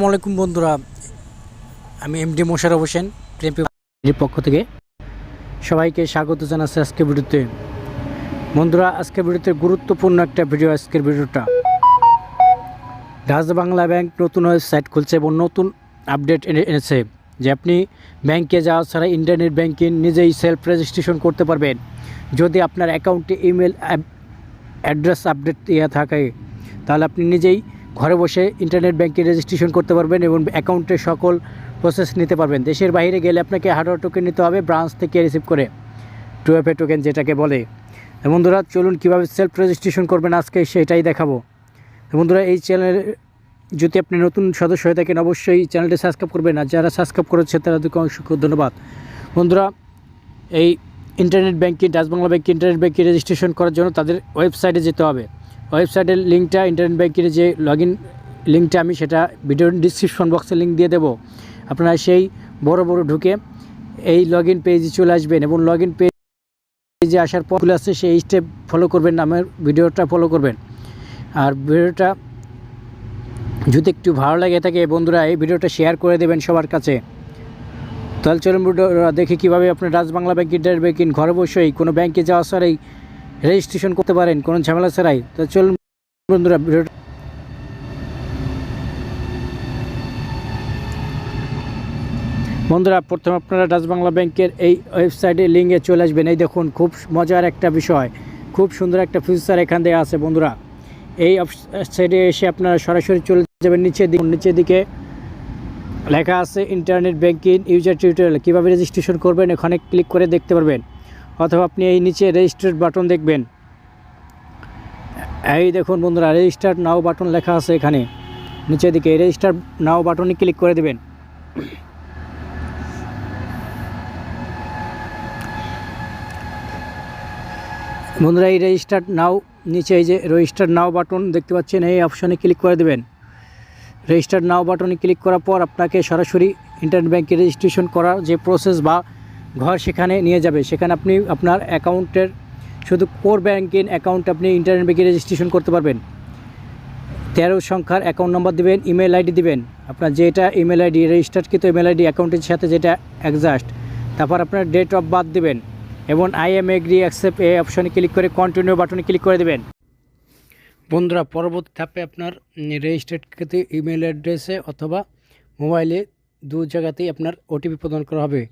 আসসালামু আলাইকুম বন্ধুরা। আমি এমডি মোশারফ হোসেন প্রেমপির পক্ষ থেকে সবাইকে স্বাগত জানাচ্ছি আজকের ভিডিওতে। বন্ধুরা, আজকের ভিডিওতে গুরুত্বপূর্ণ একটা ভিডিও আজকের ভিডিওটা। ডাচ বাংলা ব্যাংক নতুন ওয়েবসাইট খুলছে এবং নতুন আপডেট এনে এনেছে যে আপনি ব্যাংকে যাওয়া ছাড়া ইন্টারনেট ব্যাংকিং নিজেই সেলফ রেজিস্ট্রেশন করতে পারবেন। যদি আপনার অ্যাকাউন্টে ইমেল অ্যাড্রেস আপডেট ইয়ে থাকে, তাহলে আপনি নিজেই ঘরে বসে ইন্টারনেট ব্যাংকিং রেজিস্ট্রেশন করতে পারবেন এবং অ্যাকাউন্টের সকল প্রসেস নিতে পারবেন। দেশের বাইরে গেলে আপনাকে হার্ডওয়ার টোকেন নিতে হবে ব্রাঞ্চ থেকে রিসিভ করে টু এফ এ টোকেন যেটাকে বলে। বন্ধুরা, চলুন কীভাবে সেলফ রেজিস্ট্রেশন করবেন আজকে সেটাই দেখাবো। বন্ধুরা, এই চ্যানেল যদি আপনি নতুন সদস্য হয়ে থাকেন, অবশ্যই এই চ্যানেলটি সাবস্ক্রাইব করবেন। আর যারা সাবস্ক্রাইব করেছে, তাদেরকে অসংখ্য ধন্যবাদ। বন্ধুরা, এই internet banking Dutch Bangla Bank internet banking registration করার জন্য তাদের ওয়েবসাইটে যেতে হবে। ওয়েবসাইটের লিঙ্কটা ইন্টারনেট ব্যাঙ্কের যে লগ ইন লিঙ্কটা আমি সেটা ভিডিও ডিসক্রিপশন বক্সে লিঙ্ক দিয়ে দেবো। আপনারা সেই বড় বড় ঢুকে এই লগ ইন পেজে চলে আসবেন এবং লগ ইন পেজে আসার পর খুলে আসছে সেই স্টেপ ফলো করবেন, আমার ভিডিওটা ফলো করবেন। আর ভিডিওটা যদি একটু ভালো লাগে থাকে বন্ধুরা, এই ভিডিওটা শেয়ার করে দেবেন সবার কাছে। তাহলে চলুন দেখি কীভাবে আপনার রাজবাংলা বাংলা ব্যাংক ইন্টারনেট ব্যাংকিং ঘরে বসেই কোনো ব্যাংকে যাওয়া ছাড়াই রেজিস্ট্রেশন করতে পারেন, কোনো ঝামেলা ছাড়াই। তো চলুন বন্ধুরা, ভিডিওটা বন্ধুরা, প্রথমে আপনারা ডাচ বাংলা ব্যাংকের এই ওয়েবসাইটে লিঙ্কে চলে আসবেন। এই দেখুন, খুব মজার একটা বিষয়, খুব সুন্দর একটা ফিউচার এখান থেকে আছে বন্ধুরা। এই ওয়েবসাইটে এসে আপনারা সরাসরি চলে যাবেন নিচের দিকে। নিচের দিকে লেখা আছে, ইন্টারনেট ব্যাংকিং ইউজার টিউটোরিয়াল কীভাবে রেজিস্ট্রেশন করবেন, এখানে ক্লিক করে দেখতে পারবেন। অথবা আপনি এই নিচে রেজিস্টার বাটন দেখবেন। এই দেখুন বন্ধুরা রেজিস্টার নাও বাটন লেখা আছে এখানে। নিচের দিকে রেজিস্টার নাও বাটনে ক্লিক করে দেবেন। বন্ধুরা, এই রেজিস্টার নাও নিচে এই যে রেজিস্টার নাও বাটন দেখতে পাচ্ছেন, এই অপশনে ক্লিক করে দেবেন। রেজিস্টার নাও বাটনে ক্লিক করার পর আপনাকে সরাসরি ইন্টারনেট ব্যাঙ্কে রেজিস্ট্রেশন করার যে প্রসেস বা ঘর সেখানে নিয়ে যাবে। সেখানে আপনি আপনার অ্যাকাউন্টের শুধু কোর ব্যাঙ্কিং অ্যাকাউন্ট আপনি ইন্টারনেট ব্যাঙ্কে রেজিস্ট্রেশন করতে পারবেন। তেরো সংখ্যার অ্যাকাউন্ট নম্বর দেবেন ইমেল আইডি দিবেন। আপনার যেটা ইমেল আইডি রেজিস্টারকৃত ইমেল আইডি অ্যাকাউন্টের সাথে যেটা অ্যাডজাস্ট তারপর আপনার ডেট অফ বার্থ দেবেন এবং আই এম এগ্রি অ্যাকসেপ্ট এই অপশনে ক্লিক করে কন্টিনিউ বাটনে ক্লিক করে দেবেন। বন্ধুরা, পরবর্তী ধাপে আপনার রেজিস্টার্ডকৃত ইমেল অ্যাড্রেসে অথবা মোবাইলে দু জায়গাতেই আপনার ওটিপি প্রদান করা হবে।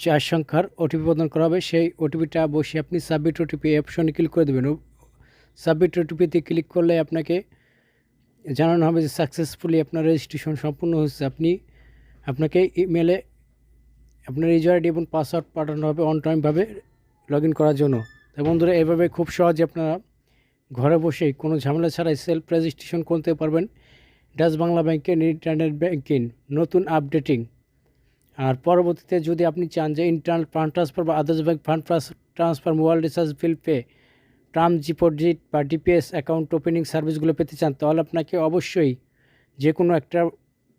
চার সংখ্যার ওটিপি প্রদান করা হবে। সেই ওটিপিটা বসে আপনি সাবমিট ওটিপি অপশনে ক্লিক করে দেবেন। সাবমিট ওটিপিতে ক্লিক করলে আপনাকে জানানো হবে যে সাকসেসফুলি আপনার রেজিস্ট্রেশন সম্পূর্ণ হয়েছে। আপনি আপনাকে ইমেলে আপনার ইউজার আইডি এবং পাসওয়ার্ড পাঠানো হবে অন টাইমভাবে লগ ইন করার জন্য। তাই বন্ধুরা, এভাবে খুব সহজে আপনারা ঘরে বসেই কোনো ঝামেলা ছাড়াই সেলফ রেজিস্ট্রেশন করতে পারবেন। ডাচ বাংলা ব্যাংকের ইন্টারনেট ব্যাংকিং নতুন আপডেটিং আর পরবর্তীতে যদি আপনি চান যে ইন্টারনাল ফান্ড ট্রান্সফার বা others bank fund transfer mobile recharge bill pay term deposit বা ডিপিএস অ্যাকাউন্ট ওপেনিং সার্ভিসগুলো পেতে চান, তাহলে আপনাকে অবশ্যই যে কোনো একটা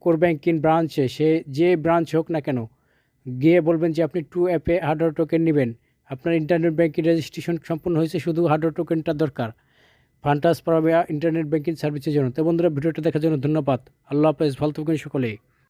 কোর ব্যাঙ্কিং ব্রাঞ্চে সে যে ব্রাঞ্চ হোক না কেন, গিয়ে বলবেন যে আপনি টু অ্যাপে হার্ডওয়্যার টোকেন নেবেন। আপনার ইন্টারনেট ব্যাংকিং রেজিস্ট্রেশন সম্পূর্ণ হয়েছে, শুধু হার্ডওয়্যার টোকেনটা দরকার। ফান্ড ট্রান্সফার হবে ইন্টারনেট ব্যাঙ্কিং সার্ভিসের জন্য। তো বন্ধুরা, ভিডিওটা দেখার জন্য ধন্যবাদ। আল্লাহ হাফেজ, ভালো থাকবেন সকলেই।